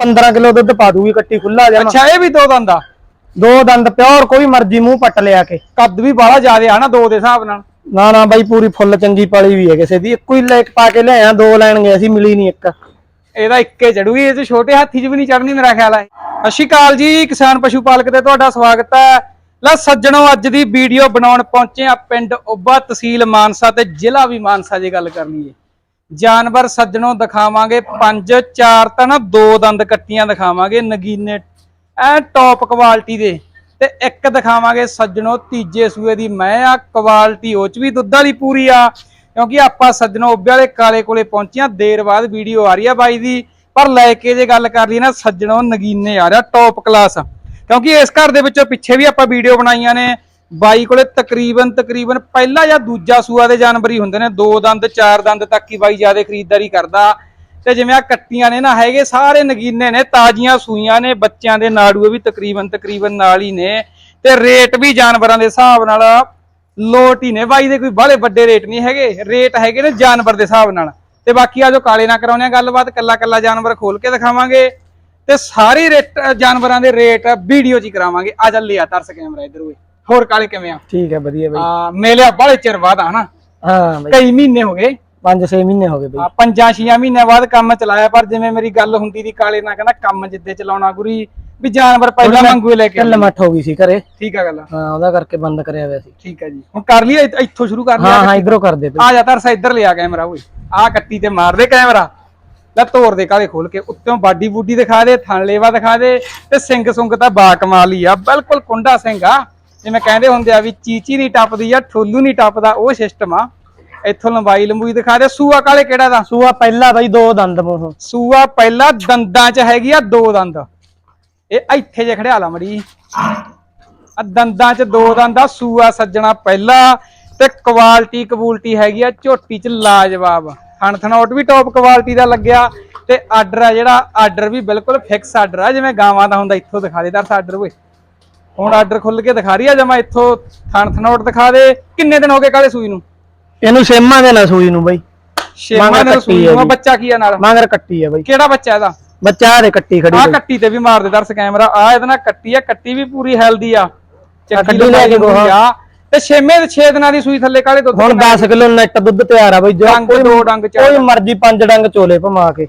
15 kilo ਦੁੱਧ ਪਾ ਦੂਗੀ ਕੱਟੀ ਖੁੱਲਾ ਜਮਾ ਅੱਛਾ ਇਹ ਵੀ ਦੋ ਦੰਦ ਆ? ਦੋ ਦੰਦ ਪਿਓਰ ਕੋਈ ਮਰਜ਼ੀ ਮੂੰਹ ਪੱਟ ਲਿਆ ਕੇ। ਕੱਦ ਵੀ ਬਾਹਲਾ ਜ਼ਿਆਦਾ ਆ ਨਾ ਦੋ ਦੇ ਹਿਸਾਬ ਨਾਲ। ਨਾ ਨਾ ਬਾਈ ਪੂਰੀ ਫੁੱਲ ਚੰਗੀ ਪਾਲੀ ਵੀ ਹੈ ਕਿਸੇ ਦੀ ਇੱਕੋ ਹੀ ਲੈ ਕੇ ਪਾ ਕੇ ਲਿਆਇਆ ਦੋ ਲੈਣ ਗਏ ਸੀ ਮਿਲੀ ਨਹੀਂ ਇੱਕ। ਇਹਦਾ ਇੱਕੇ ਚੜੂਗੀ ਇਹ 'ਚ ਛੋਟੇ ਹਾਥੀ 'ਚ ਵੀ ਨਹੀਂ ਚੜਨੀ ਮੇਰਾ ਖਿਆਲ ਹੈ ਸਤਿ ਸ਼੍ਰੀ ਅਕਾਲ ਜੀ ਕਿਸਾਨ ਪਸ਼ੂ ਪਾਲਕ ਤੇ ਤੁਹਾਡਾ ਸਵਾਗਤ ਹੈ। ਲੈ ਸੱਜਣੋ ਅੱਜ ਦੀ ਵੀਡੀਓ ਬਣਾਉਣ ਪਹੁੰਚੇ ਆ ਪਿੰਡ ਉੱਬਾ ਤਹਿਸੀਲ ਮਾਨਸਾ ਤੇ ਜ਼ਿਲ੍ਹਾ ਵੀ ਮਾਨਸਾ ਜੇ ਗੱਲ ਕਰਨੀ ਹੈ ਜਾਨਵਰ ਸੱਜਣੋ ਦਿਖਾਵਾਂਗੇ ਪੰਜ, ਚਾਰ ਤਾਂ ਨਾ ਦੋ ਦੰਦ ਕੱਟੀਆਂ ਦਿਖਾਵਾਂਗੇ ਨਗੀਨੇ। ਐ ਟੌਪ ਕੁਆਲਿਟੀ ਦੇ। ਤੇ ਇੱਕ ਦਿਖਾਵਾਂਗੇ ਸੱਜਣੋ ਤੀਜੇ ਸੂਏ ਦੀ। ਮੈਂ ਆ ਕੁਆਲਿਟੀ ਉਹ ਚ ਵੀ ਦੁੱਧ ਵਾਲੀ ਪੂਰੀ ਆ, ਕਿਉਂਕਿ ਆਪਾਂ ਸੱਜਣੋ ਉੱਬੇ ਵਾਲੇ ਕਾਲੇ ਕੋਲੇ ਪਹੁੰਚਿਆ ਦੇਰ ਬਾਅਦ ਵੀਡੀਓ ਆ ਰਹੀ ਆ ਬਾਈ ਦੀ। ਪਰ ਲੈ ਕੇ ਜੇ ਗੱਲ ਕਰ ਲਈ ਨਾ, ਸੱਜਣੋ ਨਗੀਨੇ ਆ ਰਿਹਾ ਟੌਪ ਕਲਾਸ ਕਿਉਂਕਿ ਇਸ ਘਰ ਦੇ ਵਿੱਚੋਂ ਪਿੱਛੇ ਵੀ ਆਪਾਂ ਵੀਡੀਓ ਬਣਾਈਆਂ ਨੇ। ਬਾਈ ਕੋਲੇ ਤਕਰੀਬਨ ਤਕਰੀਬਨ ਪਹਿਲਾ ਜਾਂ ਦੂਜਾ ਸੂਆ ਦੇ ਜਾਨਵਰ ਹੀ ਹੁੰਦੇ ਨੇ, ਦੋ ਦੰਦ, ਚਾਰ ਦੰਦ ਤੱਕ ਹੀ ਬਾਈ ਜ਼ਿਆਦਾ ਖਰੀਦਦਾਰੀ ਕਰਦਾ। ਤੇ ਜਿਵੇਂ ਆ ਕੱਟੀਆਂ ਨੇ ਨਾ, ਹੈਗੇ ਸਾਰੇ ਨਗੀਨੇ ਨੇ, ਤਾਜ਼ੀਆਂ ਸੂਈਆਂ ਨੇ, ਬੱਚਿਆਂ ਦੇ ਨਾੜੂਏ ਵੀ ਤਕਰੀਬਨ ਤਕਰੀਬਨ ਨਾਲ ਹੀ ਨੇ। ਤੇ ਰੇਟ ਵੀ ਜਾਨਵਰਾਂ ਦੇ ਹਿਸਾਬ ਨਾਲ ਲੋਟ ਹੀ ਨੇ। ਬਾਈ ਦੇ ਕੋਈ ਬਾਹਲੇ ਵੱਡੇ ਰੇਟ ਨਹੀਂ ਹੈਗੇ, ਰੇਟ ਹੈਗੇ ਨੇ ਜਾਨਵਰ ਦੇ ਹਿਸਾਬ ਨਾਲ। ਤੇ ਬਾਕੀ ਆ ਜੋ ਕਾਲੇ ਨਾ ਕਰਾਉਣੇ ਆ ਗੱਲਬਾਤ ਕੱਲਾ ਕੱਲਾ ਜਾਨਵਰ ਖੋਲ ਕੇ ਦਿਖਾਵਾਂਗੇ। ਤੇ ਸਾਰੇ ਰੇਟ, ਜਾਨਵਰਾਂ ਦੇ ਰੇਟ ਵੀਡੀਓ 'ਚ ਹੀ ਕਰਾਵਾਂਗੇ। ਆ ਜਾ ਲਿਆ, ਤਰਸ ਕੈਮਰਾ ਇਧਰ ਓਏ। ਹੋਰ ਕਾਲੇ ਕਿਵੇਂ ਆ? ਠੀਕ ਹੈ ਵਧੀਆ ਬਾਈ। ਆ ਮੇਲਿਆ ਬਾਹਲੇ ਚਿਰ ਬਾਅਦ ਆ ਹਨਾ? ਹਾਂ ਬਾਈ। ਕਈ ਮਹੀਨੇ ਹੋ ਗਏ। 5-6 ਮਹੀਨੇ ਹੋ ਗਏ ਬਾਈ। ਆ ਪੰਜਾਂ ਛੀਆਂ ਮਹੀਨਿਆਂ ਬਾਅਦ ਕੰਮ ਚਲਾਇਆ ਪਰ ਜਿਵੇਂ ਮੇਰੀ ਗੱਲ ਹੁੰਦੀ ਦੀ ਕਾਲੇ ਨਾਲ ਕਹਿੰਦਾ ਕੰਮ ਜਿੱਦੇ ਚਲਾਉਣਾ ਗੁਰੀ ਵੀ ਜਾਨਵਰ ਪਹਿਲਾਂ ਵਾਂਗੂ ਹੀ ਲੈ ਕੇ ਢਿੱਲ ਮੱਠ ਹੋ ਗਈ ਸੀ ਘਰੇ। ਠੀਕ ਆ ਗੱਲ ਹਾਂ ਉਹਦਾ ਕਰਕੇ ਬੰਦ ਕਰਿਆ ਹੋਇਆ ਸੀ। ਠੀਕ ਆ ਜੀ। ਹੁਣ ਕਰ ਲਈ ਇੱਥ- ਸ਼ੁਰੂ ਕਰ ਹਾਂ ਲਿਆ ਹਾਂ ਇਧਰੋਂ ਕਰਦੇ ਬਾਈ। ਆ ਜਾ ਤਰਸਾ ਇੱਧਰ ਲਿਆ ਕੈਮਰਾ ਓਏ। ਆ ਕੱਟੀ ਤੇ ਮਾਰ ਦੇ ਕੈਮਰਾ। ਲੈ ਤੋੜ ਦੇ ਕਾਲੇ ਖੋਲ ਕੇ ਉੱਤੋਂ ਬਾਡੀ ਬੂਡੀ ਦਿਖਾ ਦੇ ਥਣ ਲੇਵਾ ਦਿਖਾ ਦੇ ਤੇ ਸਿੰਘ ਸੁੰਗ ਤਾਂ ਬਾ ਕਮਾਲ ਹੀ ਆ। ਬਿਲਕੁਲ ਕੁੰਡਾ ਸਿੰਘ ਆ। ਜਿਵੇਂ ਕਹਿੰਦੇ ਹੁੰਦੇ ਆ ਵੀ ਚੀਚੀ ਨਹੀਂ ਟੱਪਦੀ ਆ ਠੋਲੂ ਨਹੀਂ ਟੱਪਦਾ ਉਹ ਸਿਸਟਮ ਆ। ਇੱਥੋਂ ਲੰਬਾਈ ਲੰਬੂਈ ਦਿਖਾ ਦੇ। ਸੂਆ ਕਾਲੇ ਕਿਹੜਾ ਦਾ? ਸੂਆ ਪਹਿਲਾ ਬਾਈ ਦੋ ਦੰਦ ਮੂੰਹੋਂ ਸੂਆ ਪਹਿਲਾ ਦੰਦਾਂ 'ਚ ਹੈਗੀ ਆ ਦੋ ਦੰਦ। ਇਹ ਇੱਥੇ ਜੇ ਖੜਿਆ ਲਾ ਮੜੀ। ਆ ਦੰਦਾਂ 'ਚ ਦੋ ਦੰਦ ਆ ਸੂਆ ਸੱਜਣਾ ਪਹਿਲਾ ਤੇ ਕੁਆਲਿਟੀ ਕਬੂਲਟੀ ਹੈਗੀ ਆ ਝੋਟੀ 'ਚ ਲਾਜਵਾਬ। ਥਣ ਥਣੋਟ ਵੀ ਟੌਪ ਕੁਆਲਿਟੀ ਦਾ ਲੱਗਿਆ ਤੇ ਆਰਡਰ ਆ ਜਿਹੜਾ ਆਰਡਰ ਵੀ ਬਿਲਕੁਲ ਫਿਕਸ ਆਰਡਰ ਆ ਜਿਵੇਂ ਗਾਵਾਂ ਦਾ ਹੁੰਦਾ ਇੱਥੋਂ ਦਿਖਾ ਦੇ। ਦਰਸ ਆਰਡਰ ਓਏ। ਹੁਣ ਆਰਡਰ ਖੁੱਲ ਕੇ ਦਿਖਾ ਰਹੀ ਆ ਜਮਾ ਇੱਥੋਂ ਥਣ ਥਣੋਟ ਦਿਖਾ ਦੇ। ਕਿੰਨੇ ਦਿਨ ਹੋ ਗਏ ਕਾਲੇ ਸੂਈ ਨੂੰ? ਇਹਨੂੰ ਸੇਮਾ ਦੇ ਨਾਲ ਸੂਈ ਨੂੰ ਬਾਈ। ਦਿਨ ਕੱਟੀ ਸੂਈ ਨੂੰ। ਬੱਚਾ ਕੀ ਆ ਨਾਲ? ਮਗਰ ਕੱਟੀ ਆ ਬਾਈ। ਕਿਹੜਾ ਬੱਚਾ ਇਹਦਾ? ਬੱਚਾ ਦੇ ਕੱਟੀ ਖੜੀ ਆ। ਕੱਟੀ ਤੇ ਵੀ ਮਾਰ ਦੇ ਦਰਸ ਕੈਮਰਾ। ਆ ਇਹਦੇ ਨਾਲ ਕੱਟੀ ਆ ਕੱਟੀ ਵੀ ਪੂਰੀ ਹੈਲਦੀ ਆ। ਚੱਕੀ ਲੈ ਕੇ ਗੋਹਾ। ਤੇ ਛੇਵੇਂ ਦੇ 6 ਦਿਨਾਂ ਦੀ ਸੂਈ ਥੱਲੇ ਕਾਲੇ ਦੁੱਧ ਹੁਣ 10 ਕਿਲੋ ਨੈਟ ਦੁੱਧ ਤਿਆਰ ਆ ਬਾਈ ਜੋ ਡੰਗ ਦੋ ਡੰਗ ਚਾਰ ਕੋਈ ਮਰਜ਼ੀ ਪੰਜ ਡੰਗ ਚੋਲੇ ਭਮਾ ਕੇ।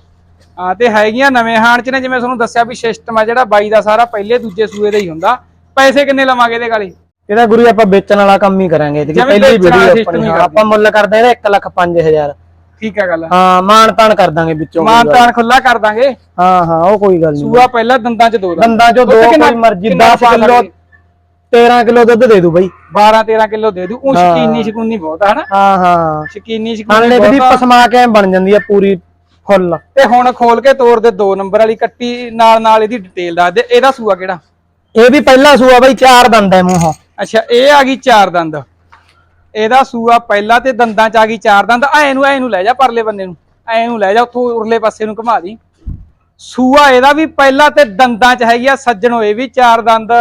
ਆ ਤੇ ਹੈਗੀਆਂ ਨਵੇਂ ਹਾਣ ਚ ਨੇ ਜਿਵੇਂ ਤੁਹਾਨੂੰ ਦੱਸਿਆ ਵੀ ਸਿਸਟਮ ਆ ਜਿਹੜਾ ਬਾਈ ਦਾ ਸਾਰਾ ਪਹਿਲੇ ਦੂਜੇ ਸੂਏ ਦਾ ਹੀ ਹੁੰਦਾ। ਪੈਸੇ ਕਿੰਨੇ ਲਵਾਂਗੇ ਇਹਦੇ ਕਾਲੇ ਇਹਦਾ ਗੁਰੂ ਆਪਾਂ ਵੇਚਣ ਵਾਲਾ ਕੰਮ ਹੀ ਕਰਾਂਗੇ ਤੇ ਜਿਵੇਂ ਪਹਿਲੀ ਵੇਚਣ ਵਾਲਾ ਵੀਡੀਓ system ਹੀ ਆਪਣੀ ਕਰਦੇ। ਆਪਾਂ ਮੁੱਲ ਕਰਦੇ ਇਹਦਾ 1 ਲੱਖ 5000 ਠੀਕ ਆ ਗੱਲ। ਹਾਂ ਮਾਨ ਤਾਨ ਕਰ ਦਾਂਗੇ ਵਿੱਚੋਂ ਕੋਈ ਗੱਲ। ਖੁੱਲਾ ਕਰ ਦਾਂਗੇ। ਹਾਂ ਹਾਂ ਉਹ ਕੋਈ ਗੱਲ ਨਹੀਂ। ਸੂਆ ਪਹਿਲਾਂ ਦੰਦਾਂ ਚ ਦੋ ਦੰਦ ਦੰਦਾਂ ਚੋਂ ਦੁੱਧ ਦੋ ਕਿੰਨਾ- ਕੋਈ ਮਰਜ਼ੀ ਕਿੰਨਾ 10 ਪਾ ਕਿਲੋ ਸਕਦੇ? 13 ਕਿਲੋ ਦੁੱਧ ਦੇ ਦੂ ਬਾਈ। 12 13 ਕਿਲੋ ਦੇ ਦੂ। ਉਹ ਹਾਂ। ਸ਼ਕੀਨੀ ਸ਼ਕੂਨੀ ਬਹੁਤ ਆ ਹਨਾ? ਹਾਂ ਹਾਂ। ਸ਼ਕੀਨੀ ਸ਼ਕੂਨੀ ਦੀ ਬਹੁਤ ਆ। ਪਸਮਾ ਕੇ ਐਂ ਬਣ ਜਾਂਦੀ ਆ ਪੂਰੀ ਫੁੱਲ। ਤੇ ਹੁਣ ਖੋਲ ਕੇ ਤੋੜ ਦੇ 2 ਨੰਬਰ ਵਾਲੀ ਕੱਟੀ ਨਾਲ ਨਾਲ ਇਹਦੀ ਡਿਟੇਲ ਦੱਸ ਦੇ। ਇਹਦਾ ਸੂਆ ਕਿਹੜਾ? ਇਹ ਵੀ ਪਹਿਲਾ ਸੂਆ ਬਾਈ ਚਾਰ ਦੰਦ ਐ ਮੂੰਹੋਂ। ਅੱਛਾ ਇਹ ਆ ਗਈ ਚਾਰ ਦੰਦ। ਇਹਦਾ ਸੂਆ ਪਹਿਲਾ ਤੇ ਦੰਦਾਂ ਚ ਆ ਗਈ ਚਾਰ ਦੰਦ। ਐ ਨੂੰ ਐ ਨੂੰ ਲੈ ਜਾ ਪਰਲੇ ਬੰਦੇ ਨੂੰ। ਐ ਨੂੰ ਲੈ ਜਾ ਉੱਥੋਂ ਉਰਲੇ ਪਾਸੇ ਨੂੰ ਘੁਮਾ ਦੀ। ਸੂਆ ਇਹਦਾ ਵੀ ਪਹਿਲਾ ਤੇ ਦੰਦਾਂ ਚ ਹੈਗੀ ਆ ਸੱਜਣੋ ਇਹ ਵੀ ਚਾਰ ਦੰਦ।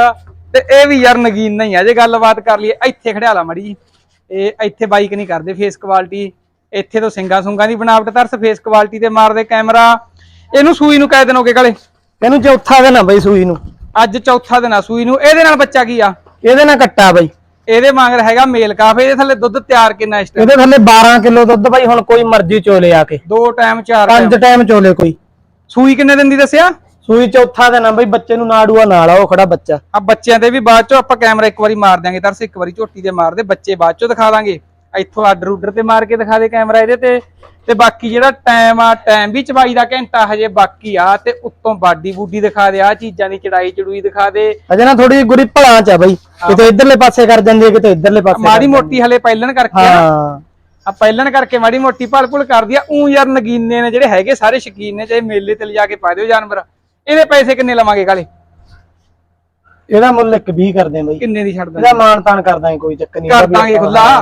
ਤੇ ਇਹ ਵੀ ਯਾਰ ਨਗੀਨ ਨਹੀਂ ਆ ਜੇ ਗੱਲਬਾਤ ਕਰ ਲਈਏ ਇੱਥੇ ਖੜਿਆ ਲਾ ਮੜੀ ਜੀ। ਇਹ ਇੱਥੇ ਬਾਈਕ ਨਹੀਂ ਕਰਦੇ ਫੇਸ ਕੁਆਲਿਟੀ ਇੱਥੇ ਤੋਂ ਸਿੰਗਾ ਸੁੰਗਾ ਦੀ ਬਣਾਵਟ ਤਰਸ ਫੇਸ ਕੁਆਲਿਟੀ ਤੇ ਮਾਰਦੇ ਕੈਮਰਾ ਇਹਨੂੰ ਸੂਈ ਨੂੰ ਕਹਿ ਹੋ ਗਏ ਕਾਲੇ ਇਹਨੂੰ ਚੌਥਾ ਦਿਨ ਆ ਬਾਈ ਸੂਈ ਨੂੰ। ਅੱਜ ਚੌਥਾ ਦਿਨ ਆ ਸੂਈ ਨੂੰ। ਇਹਦੇ ਨਾਲ ਬੱਚਾ ਕੀ ਆ? ਇਹਦੇ ਨਾਲ ਕੱਟਾ ਬਾਈ। ਇਹਦੇ ਮੰਗਰ ਹੈਗਾ ਮੇਲ ਕਾਫੇ। ਇਹਦੇ ਥੱਲੇ ਦੁੱਧ ਤਿਆਰ ਕਿੰਨਾ ਇਸ ਇਹਦੇ ਥੱਲੇ 12 ਕਿਲੋ ਦੁੱਧ ਬਾਈ ਹੁਣ ਕੋਈ ਮਰਜ਼ੀ ਚੋਲੇ ਆ ਕੇ। ਦੋ ਟਾਈਮ ਚਾਰ ਪੰਜ ਟਾਈਮ ਚੋਲੇ ਕੋਈ। ਸੂਈ ਕਿੰਨੇ ਦਿਨ ਦੀ ਦੱਸਿਆ? ਸੂਈ ਚੌਥਾ ਦਿਨ ਆ ਬਾਈ ਬੱਚੇ ਨੂੰ ਨਾੜੂਆ ਨਾਲ ਆ ਉਹ ਖੜਾ ਬੱਚਾ। ਆ ਬੱਚਿਆਂ ਦੇ ਵੀ ਬਾਅਦ ਚੋਂ ਆਪਾਂ ਕੈਮਰਾ ਇੱਕ ਵਾਰੀ ਮਾਰ ਦਿਆਂਗੇ। ਤਰਸ ਇੱਕ ਵਾਰੀ ਝੋਟੀ ਦੇ ਬੱਚੇ ਬਾਅਦ ਚੋਂ ਦਿਖਾ ਦਾਂਗੇ। ਇੱਥੋਂ ਆਰਡਰ ਉਡਰ ਤੇ ਮਾਰ ਕੇ ਦਿਖਾ ਦੇ ਕੈਮਰਾ ਇਹਦੇ ਤੇ। ਤੇ ਬਾਕੀ ਜਿਹੜਾ ਟਾਈਮ ਆ ਟਾਈਮ ਵੀ ਚਵਾਈ ਦਾ ਘੰਟਾ ਹਜੇ ਬਾਕੀ ਆ ਤੇ ਉੱਤੋਂ ਬਾਡੀ ਬੂਡੀ ਦਿਖਾ ਦੇ ਆ ਚੀਜ਼ਾਂ ਦੀ ਚੜਾਈ ਚੜੂਈ ਦਿਖਾ ਦੇ। ਅਜੇ ਨਾ ਥੋੜੀ ਗੁਰੀ ਭਲਾਂ ਚ ਆ ਬਾਈ। ਕਿਤੇ ਇਧਰਲੇ ਪਾਸੇ ਕਰ ਜਾਂਦੀ ਹੈ ਕਿਤੇ ਇਧਰਲੇ ਪਾਸੇ ਮਾੜੀ ਮੋਟੀ ਹਲੇ ਪਹਿਲਣ ਕਰਕੇ ਹੈ। ਆ ਪਹਿਲਣ ਕਰਕੇ ਮਾੜੀ ਮੋਟੀ ਭਲ ਭੁਲ ਕਰਦੀ ਆ। ਉਂ ਯਾਰ ਨਗੀਨੇ ਨੇ ਜਿਹੜੇ ਹੈਗੇ ਸਾਰੇ ਸ਼ਕੀਨ ਨੇ ਚਾਹੇ ਮੇਲੇ ਤੇ ਲਿਜਾ ਕੇ ਪਾ ਦਿਓ ਜਾਨਵਰ। ਇਹਦੇ ਪੈਸੇ ਕਿੰਨੇ ਲਵਾਂਗੇ ਕਾਲੇ ਇਹਦਾ ਮੁੱਲ ਇੱਕ 20 ਕਰਦੇ ਆ ਬਾਈ। ਕਿੰਨੇ ਦੀ ਛੱਡ ਇਹਦਾ ਮਾਨ ਤਾਨ ਕਰ ਦਾਂਗੇ ਕੋਈ ਚੱਕਰ ਨਹੀਂ। ਕਰ ਦਾਂਗੇ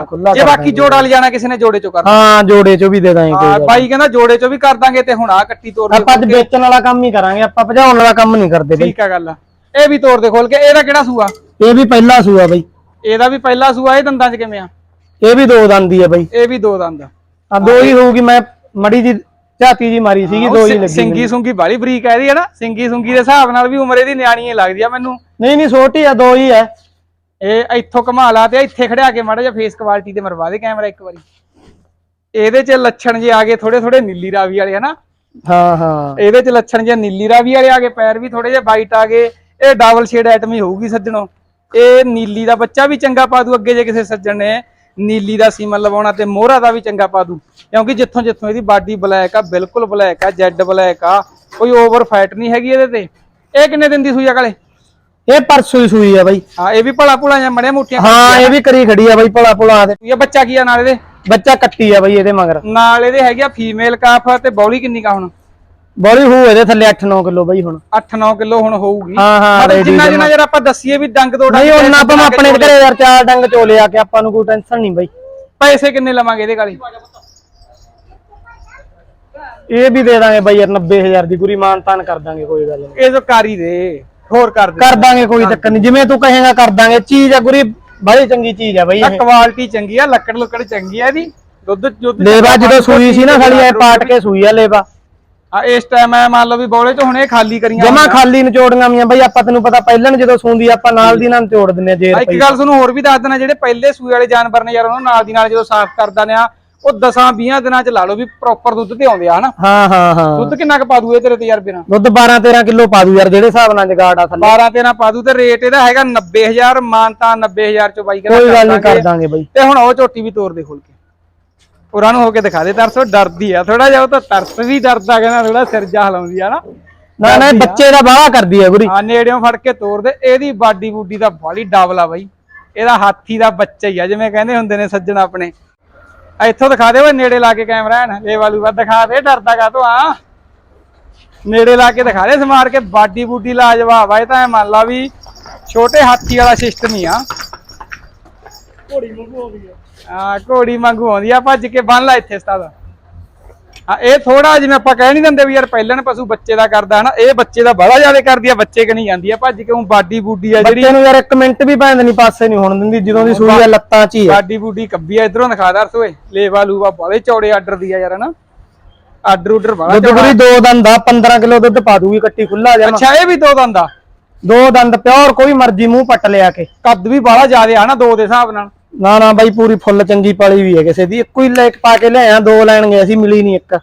ਖੁੱਲਾ ਜੇ ਬਾਕੀ ਜੋੜਾ ਲਿਜਾਣਾ ਕਿਸੇ ਨੇ ਜੋੜੇ ਚੋਂ ਕਰ ਹਾਂ ਜੋੜੇ ਚੋਂ ਵੀ ਦੇ ਦਾਂਗੇ ਕੋਈ ਹਾਂ ਬਾਈ ਕਹਿੰਦਾ ਜੋੜੇ ਚੋਂ ਵੀ ਕਰ ਦਾਂਗੇ ਤੇ ਹੁਣ ਆ ਕੱਟੀ ਤੋੜ। ਆਪਾਂ ਅੱਜ ਵੇਚਣ ਵਾਲਾ ਕੰਮ ਹੀ ਕਰਾਂਗੇ ਆਪਾਂ ਭਜਾਉਣ ਵਾਲਾ ਕੰਮ ਨਹੀਂ ਕਰਦੇ ਠੀਕ ਆ ਗੱਲ ਇਹ ਵੀ ਤੋੜ ਦੇ ਖੋਲ ਕੇ ਇਹਦਾ ਕਿਹੜਾ ਸੂਆ? ਇਹ ਵੀ ਪਹਿਲਾ ਸੂਆ ਬਾਈ। ਇਹਦਾ ਵੀ ਪਹਿਲਾ ਸੂਆ ਇਹ ਦੰਦਾਂ 'ਚ ਕਿਵੇਂ ਆ? ਇਹ ਵੀ ਦੋ ਦੰਦ ਦੀ ਆ ਬਾਈ। ਇਹ ਵੀ ਦੋ ਦੰਦ ਆ। ਦੋ ਹੀ ਹੋਊਗੀ ਮੈਂ ਮੜੀ ਜੀ ਝਾਤੀ ਜੀ ਮਾਰੀ ਸੀਗੀ ਦੋ ਹੀ ਲੱਗੀ ਸਿੰਗੀ ਸੁੰਗੀ ਬਾਲੀ ਬਰੀਕ ਹੈ ਇਹਦੀ ਹੈ ਨਾ? ਸਿੰਗੀ ਸੁੰਗੀ ਦੇ ਹਿਸਾਬ ਨਾਲ ਵੀ ਉਮਰ ਇਹਦੀ ਨਿਆਣੀ ਹੀ ਲੱਗਦੀ ਆ ਮੈਨੂੰ। ਨਹੀਂ ਨਹੀਂ ਛੋਟੀ ਆ ਦੋ ਹੀ ਆ। ਇਹ ਇੱਥੋਂ ਘਮਾ ਲਾ ਤੇ ਇੱਥੇ ਖੜਿਆ ਕੇ ਮਾੜਾ ਜਿਹਾ ਫੇਸ ਕੁਆਲਿਟੀ ਤੇ ਮਰਵਾ ਦੇ ਕੈਮਰਾ ਇੱਕ ਵਾਰੀ। ਇਹਦੇ ਚ ਲੱਛਣ ਜੇ ਆ ਗਏ ਥੋੜੇ ਥੋੜੇ ਨੀਲੀ ਰਾਵੀ ਵਾਲੇ ਹਨਾ ਹਾਂ ਹਾਂ। ਇਹਦੇ ਚ ਲੱਛਣ ਜੇ ਨੀਲੀ ਰਾਵੀ ਵਾਲੇ ਆ ਗਏ ਪੈਰ ਵੀ ਥੋੜੇ ਜਿਹਾ ਵਾਈਟ ਆ ਗਏ ਇਹ ਡਬਲ ਸ਼ੇਡ ਆਈਟਮ ਹੀ ਹੋਊਗੀ ਸੱਜਣੋ। ਇਹ ਨੀਲੀ ਦਾ ਬੱਚਾ ਵੀ ਚੰਗਾ ਪਾ ਦੂ ਅੱਗੇ ਜੇ ਕਿਸੇ ਸੱਜਣ ਨੇ। ਨੀਲੀ ਦਾ ਸੀਮਨ ਲਵਾਉਣਾ ਤੇ ਮੋਹਰਾ ਦਾ ਵੀ ਚੰਗਾ ਪਾ ਦੂ। ਕਿਉਂਕਿ ਜਿੱਥੋਂ ਜਿੱਥੋਂ ਇਹਦੀ ਬਾਡੀ ਬਲੈਕ ਆ ਬਿਲਕੁਲ ਬਲੈਕ ਆ ਜੈਡ ਬਲੈਕ ਆ ਕੋਈ ਓਵਰ ਫੈਟ ਨਹੀਂ ਹੈਗੀ ਇਹਦੇ ਤੇ। ਇਹ ਕਿੰਨੇ ਦਿਨ ਦੀ ਸੂਈ ਆ ਕਾਲੇ? ਇਹ ਪਰਸੋਂ ਹੀ ਸੂਈ ਆ ਬਾਈ। ਹਾਂ ਇਹ ਵੀ ਭਲਾ ਭੁਲਾ ਜਾਂ ਮੜਿਆ ਮੁੱਠੀਆਂ ਹਾਂ ਇਹ ਵੀ ਕਰੀ ਖੜੀ ਆ ਬਾਈ ਭਲਾ ਭੁਲਾ ਦੇ ਇਹ ਬੱਚਾ ਕੀ ਆ ਨਾਲ ਇਹਦੇ? ਬੱਚਾ ਕੱਟੀ ਆ ਬਾਈ ਇਹਦੇ ਮਗਰ। ਨਾਲ ਇਹਦੇ ਹੈਗੇ ਆ ਫੀਮੇਲ ਕਾਫ ਤੇ ਬੌਲੀ ਕਿੰਨੀ ਕਾ ਹੁਣ? ਬੋਲੀ ਹੂ ਇਹਦੇ ਥੱਲੇ 8-9 ਕਿਲੋ ਬਾਈ ਹੁਣ। 8-9 ਕਿਲੋ ਹੁਣ ਹੋਊਗੀ। ਹਾਂ, ਹਾਂ, ਮਤਲਬ ਜਿੰਨਾ। ਜਿੰਨਾ ਜਰ ਆਪਾਂ ਦੱਸੀਏ ਵੀ ਡੰਗ ਤੋੜਾ ਨਹੀਂ ਉਹਨਾਂ ਆਪਾਂ ਆਪਣੇ ਘਰੇ ਯਾਰ ਚਾਰ ਡੰਗ ਚੋਲੇ ਆ ਕੇ ਆਪਾਂ ਨੂੰ ਕੋਈ ਟੈਨਸ਼ਨ ਨਹੀਂ ਬਾਈ। ਪੈਸੇ ਕਿੰਨੇ ਲਵਾਂਗੇ ਇਹਦੇ ਕਾਲੀ? ਇਹ ਵੀ ਦੇ ਦਾਂਗੇ ਬਾਈ ਯਾਰ 90000 ਦੀ ਪੂਰੀ ਮਾਨ ਤਾਨ ਕਰ ਦਾਂਗੇ ਕੋਈ ਗੱਲ ਨਹੀਂ। ਇਹ ਜੋ ਕਾਰੀ ਦੇ ਹੋਰ ਕਰ ਦੇ ਕਰ ਦਾਂਗੇ ਕੋਈ ਚੱਕਰ ਨਹੀਂ। ਜਿਵੇਂ ਤੂੰ ਕਹੇਗਾ ਕਰ ਦਾਂਗੇ ਚੀਜ਼ ਆ ਗੁਰੀ ਬੜੀ ਚੰਗੀ ਚੀਜ਼ ਆ ਬਾਈ ਇਹ। ਕੁਆਲਿਟੀ ਚੰਗੀ ਆ ਲੱਕੜ ਲੁੱਕੜ ਚੰਗੀ ਆ ਇਹਦੀ। ਦੁੱਧ ਦੁੱਧ ਲੇਵਾ ਜਦੋਂ ਸੂਈ ਸੀ ਨਾ ਸਾਲੀ ਐ ਪਾਟ ਕੇ ਸੂਈ ਆ ਲੇਵਾ। ਆ ਇਸ ਟਾਈਮ ਐ ਮੰਨ ਲਓ ਵੀ ਬੋਲੇ ਚ ਹੁਣ ਇਹ ਖਾਲੀ ਕਰੀਆਂ ਜਮਾ ਖਾਲੀ ਨਿਚੋੜੀਆਂ ਮੀਆਂ ਬਾਈ ਆਪਾਂ ਤੈਨੂੰ ਪਤਾ ਪਹਿਲਾਂ ਨੂੰ ਜਦੋਂ ਸੂੰਦੀ ਆਪਾਂ ਨਾਲ ਦੀ ਨਾਲ ਨਿਚੋੜ ਦਿੰਨੇ ਆ ਜੇਰ ਇੱਕ ਗੱਲ ਤੁਹਾਨੂੰ ਹੋਰ ਵੀ ਦੱਸ ਦੇਣਾ ਜਿਹੜੇ ਪਹਿਲੇ ਸੂਏ ਵਾਲੇ ਜਾਨਵਰ ਨੇ ਯਾਰ ਉਹਨਾਂ ਨਾਲ ਦੀ ਨਾਲ ਜਦੋਂ ਸਾਫ਼ ਕਰਦਾ ਨੇ ਆ ਉਹ 10 20 ਦਿਨਾਂ ਚ ਲਾ ਲਓ ਵੀ ਪ੍ਰੋਪਰ ਦੁੱਧ ਤੇ ਆਉਂਦੇ ਆ ਹਨਾ? ਹਾਂ ਹਾਂ ਹਾਂ। ਦੁੱਧ ਕਿੰਨਾ ਕੁ ਪਾ ਦੂ ਇਹ ਤੇਰੇ ਤਜਰਬੇ ਨਾਲ ਦੁੱਧ 12 13 ਕਿਲੋ ਪਾ ਦੂ ਯਾਰ ਜਿਹੜੇ ਹਿਸਾਬ ਨਾਲ ਜਗਾੜ ਆ ਥੱਲੇ। 12 13 ਪਾ ਦੂ ਤੇ ਰੇਟ ਇਹਦਾ ਹੈਗਾ 90000 ਮਾਨਤਾ 90000 ਚੋਂ ਬਾਈ ਕਹਿੰਦਾ ਕੋਈ ਗੱਲ ਨਹੀਂ ਕਰ ਕਰ ਦਾਂਗੇ ਬਾਈ। ਤੇ ਹੁਣ ਉਹ ਝੋਟੀ ਵੀ ਤੋੜ ਦੇ ਖੋਲ ਕੇ। ਉਹਨਾਂ ਨੂੰ ਹੋ ਕੇ ਦਿਖਾ ਦੇ ਤਰਸੋ ਡਰਦੀ ਆ। ਥੋੜਾ ਜਿਹਾ ਉਹ ਤਾਂ ਤਰਸ ਵੀ ਡਰਦਾ ਕਹਿੰਦਾ ਥੋੜਾ ਸਿਰ ਜਾ ਹਲਾਉਂਦੀ ਆ ਨਾ। ਨਾ ਨਾ ਇਹ ਬੱਚੇ ਦਾ ਬਾਵਾ ਕਰਦੀ ਆ ਗੁਰੀ ਆ ਨੇੜਿਓਂ ਫੜ ਕੇ ਤੋੜ ਦੇ ਇਹਦੀ ਬਾਡੀ ਬੂਡੀ ਦਾ ਬਾਲੀ ਡਬਲ ਆ ਬਾਈ। ਇਹਦਾ ਹਾਥੀ ਦਾ ਬੱਚਾ ਹੀ ਆ ਜਿਵੇਂ ਕਹਿੰਦੇ ਹੁੰਦੇ ਨੇ ਸੱਜਣ ਆਪਣੇ। ਆ ਇੱਥੋਂ ਦਿਖਾ ਦੇ ਓਏ ਨੇੜੇ ਲਾ ਕੇ ਕੈਮਰਾ ਹੈ ਨਾ ਇਹ ਵਾਲੂ ਵਾ ਦਿਖਾ ਦੇ ਡਰਦਾ ਕਾ ਤੂੰ ਆ? ਨੇੜੇ ਲਾ ਕੇ ਦਿਖਾ ਦੇ ਸਮਾਰ ਕੇ ਬਾਡੀ ਬੂਡੀ ਲਾਜਵਾਬ ਆ ਇਹ ਤਾਂ ਐ ਮੰਨ ਲਾ ਵੀ ਛੋਟੇ ਹਾਥੀ ਵਾਲਾ ਸਿਸਟਮ ਹੀ ਆ। ਘੋੜੀ ਵਾਂਗੂ ਆਉਂਦੀ ਆ। ਹਾਂ ਘੋੜੀ ਵਾਂਗੂ ਆਉਂਦੀ ਆ ਭੱਜ ਕੇ ਬੰਨ ਲੈ ਇੱਥੇ ਸਤਾਦਾ ਹਾਂ ਇਹ ਥੋੜਾ ਜਿਵੇਂ ਆਪਾਂ ਕਹਿ ਨਹੀਂ ਦਿੰਦੇ ਵੀ ਯਾਰ ਪਹਿਲਾਂ ਪਸ਼ੂ ਬੱਚੇ ਦਾ ਕਰਦਾ ਹਨਾ ਇਹ ਬੱਚੇ ਦਾ ਬੜਾ ਜ਼ਿਆਦਾ ਕਰਦੀ ਆ ਬੱਚੇ ਕਨੀ ਜਾਂਦੀ ਆ ਭੱਜ ਕੇ ਉਹ ਬਾਡੀ ਬੂਡੀ ਆ ਜਿਹੜੀ। ਬੱਚੇ ਨੂੰ ਯਾਰ ਇੱਕ ਮਿੰਟ ਵੀ ਭੈਣ ਨਹੀਂ ਪਾਸੇ ਨਹੀਂ ਹੋਣ ਦਿੰਦੀ ਜਦੋਂ ਦੀ ਸੂਈ ਆ ਲੱਤਾਂ 'ਚ ਹੀ ਆ। ਬਾਡੀ ਬੂਡੀ ਕੱਬੀ ਆ ਇਧਰੋਂ ਦਿਖਾ ਦਰ ਸੋਏ ਲੇਵਾ ਲੂਵਾ ਬਾਲੇ ਚੌੜੇ ਆਰਡਰ ਦੀ ਆ ਯਾਰ ਹਨਾ। ਆਰਡਰ ਉਡਰ ਬਾਲਾ ਦੁੱਧ ਗੁਰੀ ਦੋ ਦੰਦ ਆ 15 ਕਿਲੋ ਦੁੱਧ ਪਾ ਦੂਗੀ ਕੱਟੀ ਖੁੱਲਾ ਜਾਣਾ ਅੱਛਾ ਇਹ ਵੀ ਦੋ ਦੰਦਾ ਦੋ ਦੰਦ ਪਿਓਰ ਕੋਈ ਮਰਜ਼ੀ ਮੂੰਹ ਪੱਟ ਲਿਆ ਕੇ। ਕੱਦ ਵੀ ਬਾਲਾ ਜ਼ਿਆਦਾ ਆ ਨਾ ਦੋ ਦੇ ਹਿਸਾਬ ਨਾਲ। ਨਾ ਨਾ ਬਾਈ ਪੂਰੀ ਫੁੱਲ ਚੰਗੀ ਪਾਲੀ ਵੀ ਹੈ ਕਿਸੇ ਦੀ। ਇੱਕੋ ਹੀ ਲੈ ਕੇ ਪਾ ਕੇ ਲਿਆਇਆ ਦੋ ਲੈਣ ਗਏ ਸੀ ਮਿਲੀ ਨਹੀਂ ਇੱਕ।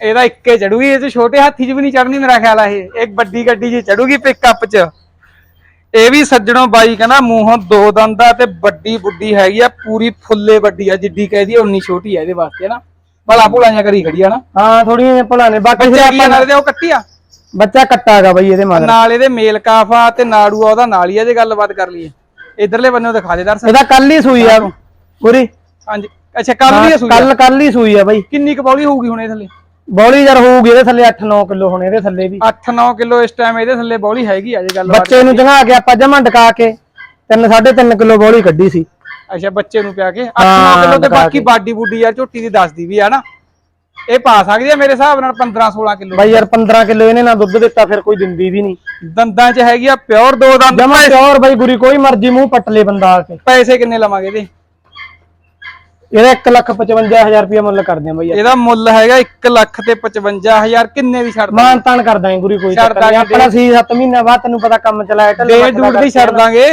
ਇਹਦਾ ਇੱਕੇ ਚੜੂਗੀ ਇਹ ਚ ਛੋਟੇ ਹਾਥੀ 'ਚ ਵੀ ਨਹੀਂ ਚੜਨੀ ਮੇਰਾ ਖਿਆਲ ਆ ਇਹ। ਇੱਕ ਵੱਡੀ ਗੱਡੀ 'ਚ ਚੜੂਗੀ ਪਿਕਅਪ 'ਚ। ਇਹ ਵੀ ਸੱਜਣੋਂ ਬਾਈ ਕਹਿੰਦਾ ਮੂੰਹੋਂ ਦੋ ਦੰਦਾ ਤੇ ਵੱਡੀ ਬੁੱਢੀ ਹੈਗੀ ਆ ਪੂਰੀ ਫੁੱਲੇ ਵੱਡੀ ਆ ਜਿੱਡੀ ਕਹਦੀ ਉਨੀ ਛੋਟੀ ਆ ਇਹਦੇ ਵਾਸਤੇ ਨਾ। ਭਲਾ ਭੁਲਾ ਜਾਂ ਕਰੀ ਖੜੀ ਆ ਨਾ। ਹਾਂ ਥੋੜੀਆਂ ਜਿਹੀਆਂ ਭੁਲਾਣੇ ਬਾਕੀ ਬੱਚਾ ਫਿਰ ਕੀ ਆ ਨਾਲ ਦੇ ਉਹ ਕੱਟੀ ਆ? ਬੱਚਾ ਕੱਟਾ ਹੈਗਾ ਬਾਈ ਇਹਦੇ ਮਗਰ। ਨਾਲ ਇਹਦੇ ਮੇਲ ਕਾਫਾ ਤੇ ਨਾੜੂ ਆ ਉਹਦਾ ਨਾਲ ਹੀ ਆ ਜੇ ਗੱਲਬਾਤ ਕਰ ਲਈਏ। ਇਧਰਲੇ ਬੰਨੋਂ ਦਿਖਾ ਦੇ ਦਰਸ ਇਹਦਾ ਕੱਲ ਹੀ ਸੂਈ ਆ। ਪੂਰੀ? ਹਾਂਜੀ। ਅੱਛਾ ਕੱਲ ਵੀ ਸੂਈ ਕੱਲ ਕੱਲ ਹੀ ਸੂਈ ਆ ਬਾਈ। ਕਿੰਨੀ ਕੁ ਬੌਲੀ ਹੋਊਗੀ ਹੁਣ ਇਹ ਥੱਲੇ? ਬੌਲੀ ਯਾਰ ਹੋਊਗੀ ਇਹਦੇ ਥੱਲੇ 8-9 ਕਿਲੋ ਹੁਣ ਇਹਦੇ ਥੱਲੇ ਵੀ। 8-9 ਕਿਲੋ ਇਸ ਟਾਈਮ ਇਹਦੇ ਥੱਲੇ ਬੌਲੀ ਹੈਗੀ ਆ ਜੇ ਗੱਲਬਾਤ ਬੱਚੇ ਨੂੰ ਜੰਗਾ ਕੇ ਆਪਾਂ ਜਮਾਂ ਡਕਾ ਕੇ 3.5 ਕਿਲੋ ਬੌਲੀ ਕੱਢੀ ਸੀ। ਅੱਛਾ ਬੱਚੇ ਨੂੰ ਪਿਆ ਕੇ। 8-9 ਹਾਂ, ਕਿਲੋ ਤੇ ਬਾਕੀ ਬਾਡੀ ਬੁੱਡੀ ਯਾਰ ਝੋਟੀ ਦੀ ਦੱਸਦੀ ਵੀ ਆ ਨਾ। ਇਹ ਪਾ ਸਕਦੀ ਆ ਮੇਰੇ ਹਿਸਾਬ ਨਾਲ 15-16 ਕਿਲੋ। ਬਾਈ ਯਾਰ 15 ਕਿਲੋ ਇਹਨੇ ਨਾ ਦੁੱਧ ਦਿੱਤਾ ਫਿਰ ਕੋਈ ਦਿੰਦੀ ਵੀ ਨਹੀਂ। ਦੰਦਾਂ 'ਚ ਹੈਗੀ ਆ ਪਿਓਰ ਦੋ ਦੰਦ ਜਮਾ ਪਿਓਰ ਬਾਈ ਗੁਰੀ ਕੋਈ ਮਰਜ਼ੀ ਮੂੰਹ ਪੱਟ ਲੇ ਬੰਦਾ ਆ ਕੇ। ਪੈਸੇ ਕਿੰਨੇ ਲਵਾਂਗੇ ਇਹਦੇ? ਇਹਦਾ 1,55,000 ਰੁਪਏ ਮੁੱਲ ਕਰਦੇ ਆ ਬਾਈ ਯਾਰ। ਇਹਦਾ ਮੁੱਲ ਹੈਗਾ 1 ਲੱਖ ਤੇ 55000 ਕਿੰਨੇ ਦੀ ਛੱਡ ਮਾਨ ਤਾਨ ਕਰ ਦਾਂਗੇ ਗੁਰੀ ਕੋਈ ਛੱਡ ਦਾਂਗੇ, ਆਪਣਾ 6-7 ਮਹੀਨਾ ਬਾਅਦ ਤੈਨੂੰ ਪਤਾ ਕੰਮ ਚਲਾਇਆ ਢੱਲੇ ਡੇਢ ਡੂਡ ਦੀ ਛੱਡ ਦਾਂਗੇ।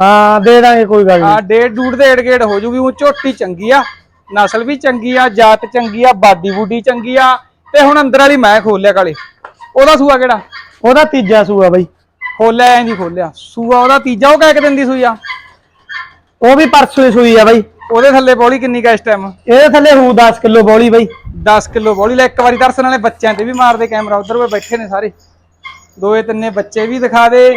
ਹਾਂ ਦੇ ਦਾਂਗੇ ਕੋਈ ਗੱਲ ਨਹੀਂ। ਆ ਡੇਢ ਡੂਡ ਦੇ ਏੜ ਹੋ ਜੂਗੀ ਉਹ ਝੋਟੀ ਚੰਗੀ ਆ। ਨਸਲ ਵੀ ਚੰਗੀ ਆ ਜਾਤ ਚੰਗੀ ਆ ਬਾਡੀ ਬੂਡੀ ਚੰਗੀ ਆ ਤੇ ਹੁਣ ਅੰਦਰ ਵਾਲੀ ਮੈਂ ਖੋਲਿਆ ਕਾਲੇ। ਉਹਦਾ ਸੂਆ ਕਿਹੜਾ? ਉਹਦਾ ਤੀਜਾ ਸੂਆ ਬਾਈ। ਖੋਲਿਆ ਐਂ ਨਹੀਂ ਖੋਲਿਆ। ਸੂਆ ਉਹਦਾ ਤੀਜਾ ਉਹ ਕਹਿ ਕੇ ਦਿੰਦੀ ਸੂਈ ਆ। ਉਹ ਵੀ ਪਰਸੋਂ ਹੀ ਸੂਈ ਆ ਬਾਈ। ਉਹਦੇ ਥੱਲੇ ਬੋਲੀ ਕਿੰਨੀ ਕਾ ਇਸ ਟਾਈਮ ਇਹਦੇ ਥੱਲੇ ਹੂ 10 ਕਿਲੋ ਬੌਲੀ ਬਾਈ। 10 ਕਿਲੋ ਬੋਲੀ ਲੈ ਇੱਕ ਵਾਰੀ ਦਰਸ਼ਨ ਵਾਲੇ ਬੱਚਿਆਂ ਤੇ ਵੀ ਮਾਰਦੇ ਕੈਮਰਾ ਉਧਰ ਵੇ ਬੈਠੇ ਨੇ ਸਾਰੇ। ਦੋਏ ਤਿੰਨੇ ਬੱਚੇ ਵੀ ਦਿਖਾ ਦੇ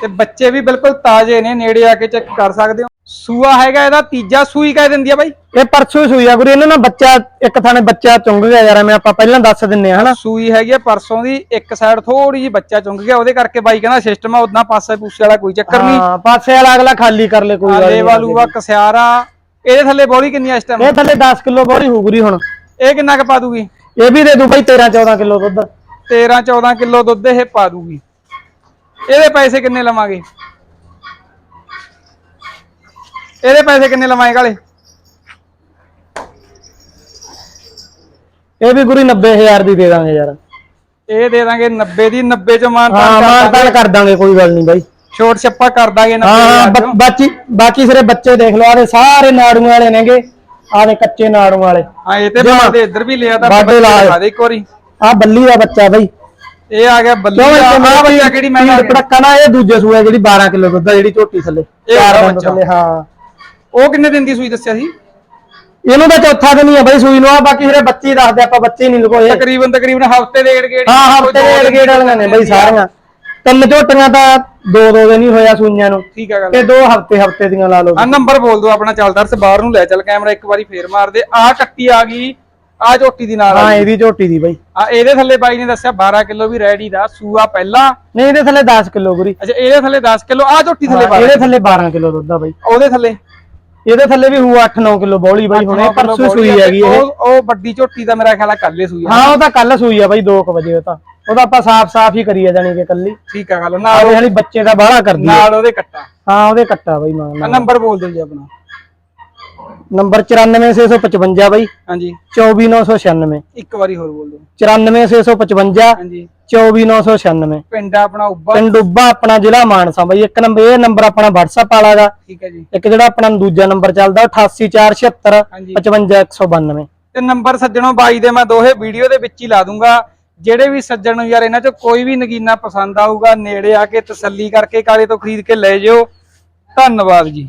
ਤੇ ਬੱਚੇ ਵੀ ਬਿਲਕੁਲ ਤਾਜ਼ੇ ਨੇ ਨੇੜੇ ਆ ਕੇ ਚੈੱਕ ਕਰ ਸਕਦੇ ਹੋ। ਸੂਆ ਹੈਗਾ ਇਹਦਾ ਤੀਜਾ ਸੂਈ ਕਹਿ ਦਿੰਦੀ ਆ ਬਾਈ। ਇਹ ਪਰਸੋਂ ਸੂਈ ਆ ਗੁਰੀ ਇਹਨਾਂ ਨਾਲ ਬੱਚਾ ਇੱਕ ਥਾਣੇ ਬੱਚਾ ਚੁੰਗ ਗਿਆ ਯਾਰ ਮੈਂ ਆਪਾਂ ਪਹਿਲਾਂ ਦੱਸ ਦਿੰਨੇ ਆ ਹਨਾ? ਸੂਈ ਹੈਗੀ ਆ ਪਰਸੋਂ ਦੀ ਇੱਕ ਸਾਈਡ ਥੋੜੀ ਜੀ ਬੱਚਾ ਚੁੰਗ ਗਿਆ ਉਹਦੇ ਕਰਕੇ ਬਾਈ ਕਹਿੰਦਾ ਸਿਸਟਮ ਆ ਉਦਾਂ ਪਾਸੇ ਪੂਸੇ ਵਾਲਾ ਕੋਈ ਚੱਕਰ ਨਹੀਂ। ਹਾਂ ਪਾਸੇ ਵਾਲਾ ਅਗਲਾ ਖਾਲੀ ਕਰ ਲੈ ਕੋਈ ਗੱਲ ਨਹੀਂ। ਵਾਲੂ ਆ ਕਸਿਆਰਾ ਇਹਦੇ ਥੱਲੇ ਬੋਲੀ ਕਿੰਨੀ ਆ ਇਸ ਟਾਈਮ ਇਹ ਥੱਲੇ 10 ਕਿਲੋ ਬੌਲੀ ਹੋਊ ਗੁਰੀ ਹੁਣ। ਇਹ ਕਿੰਨਾ ਕ ਪਾ ਦੂਗੀ? ਇਹ ਵੀ ਦੇ ਦੂ ਬਾਈ 13 14 ਕਿਲੋ ਦੁੱਧ। 13 14 ਕਿਲੋ ਦੁੱਧ ਇਹ ਪਾ ਦੂਗੀ। ਇਹਦੇ ਪੈਸੇ ਕਿੰਨੇ ਲਵਾਂਗੇ? ਇਹਦੇ ਪੈਸੇ ਕਿੰਨੇ ਲਵਾਂਗੇ ਕਾਲੇ? ਇਹ ਵੀ ਗੁਰੀ 90000 ਦੀ ਦੇ ਦਾਂਗੇ ਯਾਰ। ਇਹ ਦੇ ਦਾਂਗੇ 90 ਦੀ 90 ਚ ਮਾਨ ਹਾਂ ਮਾਨਤਾਨ ਕਰ ਦਾਂਗੇ ਕੋਈ ਗੱਲ ਨਹੀਂ ਬਾਈ। ਛੋਟ ਛੱਪਾ ਕਰ ਦਾਂਗੇ 90 ਹਾਂ ਬਾਕੀ ਬਾਕੀ ਸਿਰੇ ਬੱਚੇ ਦੇਖ ਲਓ ਆਦੇ ਸਾਰੇ ਨਾੜੂਆਂ ਵਾਲੇ ਨੇਗੇ ਆਦੇ ਕੱਚੇ ਨਾੜੂਆਂ ਵਾਲੇ। ਹਾਂ ਇਹ ਤੇ। ਬਾਦੇ ਇੱਧਰ ਵੀ ਲਿਆ ਤਾਂ ਲਾ ਦਿਖਾ ਦੇ ਇੱਕ ਵਾਰੀ। ਆ ਬੱਲੀ ਦਾ ਬੱਚਾ ਬਾਈ। ਇਹ ਆ ਗਿਆ ਬੱਲੀ ਕਿਉਂ ਆ ਆਹ ਬੱਚਾ ਕਿਹੜੀ ਮੈਂ ਪੀੜ ਪੜਕਾ ਨਾ ਇਹ ਦੂਜੇ ਸੂਆ ਜਿਹੜੀ 12 ਕਿਲੋ ਦੁੱਧ ਆ ਜਿਹੜੀ ਝੋਟੀ ਥੱਲੇ। ਇਹ ਚਾਰ ਬੱਚਾ। ਥੱਲੇ ਹਾਂ। ਉਹ ਕਿੰਨੇ ਦਿਨ ਦੀ ਸੂਈ ਦੱਸਿਆ ਸੀ? ਇਹਨੂੰ ਤਾਂ ਚੌਥਾ ਦਿਨ ਹੀ ਆ ਬਾਈ ਸੂਈ ਨੂੰ ਆ ਬਾਕੀ ਸਿਰੇ ਬੱਚੇ ਹੀ ਦੱਸਦੇ ਆਪਾਂ ਬੱਚੇ ਨਹੀਂ ਲਗੋਏ ਤਕਰੀਬਨ ਤਕਰੀਬਨ ਹਫ਼ਤੇ ਦੇ ਗੇੜ ਗੇੜ ਹਾਂ ਹਫ਼ਤੇ ਦੇ ਗੇੜ ਵਾਲੀਆਂ ਨੇ ਬਾਈ ਸਾਰੀਆਂ। ਤਿੰਨ ਝੋਟੀਆਂ ਤਾਂ ਦੋ ਦੋ ਦਿਨ ਹੀ ਹੋਇਆ ਸੂਈਆਂ ਨੂੰ। ਠੀਕ ਆ ਗੱਲ ਤੇ ਦੋ ਹਫ਼ਤੇ ਹਫ਼ਤੇ ਦੀਆਂ ਲਾ ਲਓ। ਆ ਨੰਬਰ ਬੋਲ ਦਿਓ ਆਪਣਾ ਚੱਲਦਾ ਰਸ ਬਾਹਰ ਨੂੰ ਲੈ ਚੱਲ ਕੈਮਰਾ ਇੱਕ ਵਾਰੀ ਫੇਰ ਮਾਰ ਦੇ। ਆ ਕੱਟੀ ਆ ਗਈ ਆ ਝੋਟੀ ਦੀ ਨਾਲ ਹਾਂ। ਇਹਦੀ ਝੋਟੀ ਦੀ ਬਾਈ। ਆ ਇਹਦੇ ਥੱਲੇ ਬਾਈ ਨੇ ਦੱਸਿਆ 12 ਕਿਲੋ ਵੀ ਰੈਡੀ ਦਾ ਸੂਆ ਪਹਿਲਾਂ। ਨਹੀਂ ਇਹਦੇ ਥੱਲੇ 10 ਕਿਲੋ ਗੁਰੀ ਅੱਛਾ ਇਹਦੇ ਥੱਲੇ 10 ਕਿਲੋ ਆ ਝੋਟੀ ਥੱਲੇ 12 ਇਹਦੇ ਥੱਲੇ 12 ਕਿਲੋ ਦੁੱਧ ਆ ਬਾਈ। ਉਹਦੇ ਥੱਲੇ। ਇਹਦੇ ਥੱਲੇ ਵੀ ਹੋਊ 8-9 ਕਿਲੋ ਬੌਲੀ ਬਾਈ ਹੁਣੇ ਪਰਸੋਂ ਸੂਈ ਹੈਗੀ ਇਹ ਉਹ ਉਹ ਵੱਡੀ ਝੋਟੀ ਦਾ ਮੇਰਾ ਖਿਆਲ ਆ ਕੱਲੇ ਸੂਈ ਆ। ਹਾਂ ਉਹ ਤਾਂ ਕੱਲ ਸੂਈ ਆ ਬਾਈ 2 ਵਜੇ ਉਹ ਤਾਂ। ਉਹਦਾ ਆਪਾਂ ਸਾਫ਼-ਸਾਫ਼ ਹੀ ਕਰੀਆ ਜਾਣੀ ਕਿ ਕੱਲੀ ਠੀਕ ਆ ਗੱਲ ਨਾਲ ਆਵੇ ਵਾਲੀ ਬੱਚੇ ਦਾ ਬਾਹਲਾ ਕਰਦੀ ਆ। ਨਾਲ ਉਹਦੇ ਕੱਟਾ। ਹਾਂ ਉਹਦੇ ਕੱਟਾ ਬਾਈ ਮਾਂ ਨੰਬਰ ਬੋਲ ਦਿਓ ਜੀ ਆਪਣਾ। ਨੰਬਰ 94655 ਬਾਈ। ਹਾਂਜੀ। 24996 ਇੱਕ ਵਾਰੀ ਹੋਰ ਬੋਲ ਦਿਓ। 94655 ਹਾਂਜੀ। 24996 ਪਿੰਡ ਆਪਣਾ ਉੱਬਾ ਪਿੰਡ ਉੱਬਾ ਆਪਣਾ ਜ਼ਿਲ੍ਹਾ ਮਾਨਸਾ ਬਾਈ। ਇੱਕ ਨੰਬਰ ਇਹ ਨੰਬਰ ਆਪਣਾ WhatsApp ਵਾਲਾ ਗਾ ਠੀਕ ਹੈ ਜੀ। ਇੱਕ ਜਿਹੜਾ ਆਪਣਾ ਦੂਜਾ ਨੰਬਰ ਚੱਲਦਾ 88476 ਹਾਂਜੀ। 55192 ਤੇ ਨੰਬਰ ਸੱਜਣੋ ਬਾਈ ਦੇ ਮੈਂ ਦੋਹੇ ਵੀਡੀਓ ਦੇ ਵਿੱਚ ਹੀ ਲਾ ਦੂੰਗਾ। ਜਿਹੜੇ ਵੀ ਸੱਜਣ ਨੂੰ ਯਾਰ ਇਹਨਾਂ ਚੋਂ ਕੋਈ ਵੀ ਨਗੀਨਾ ਪਸੰਦ ਆਊਗਾ ਨੇੜੇ ਆ ਕੇ ਤਸੱਲੀ ਕਰਕੇ ਕਾਲੇ ਤੋਂ ਖਰੀਦ ਕੇ ਲੈ ਜਿਓ। ਧੰਨਵਾਦ ਜੀ।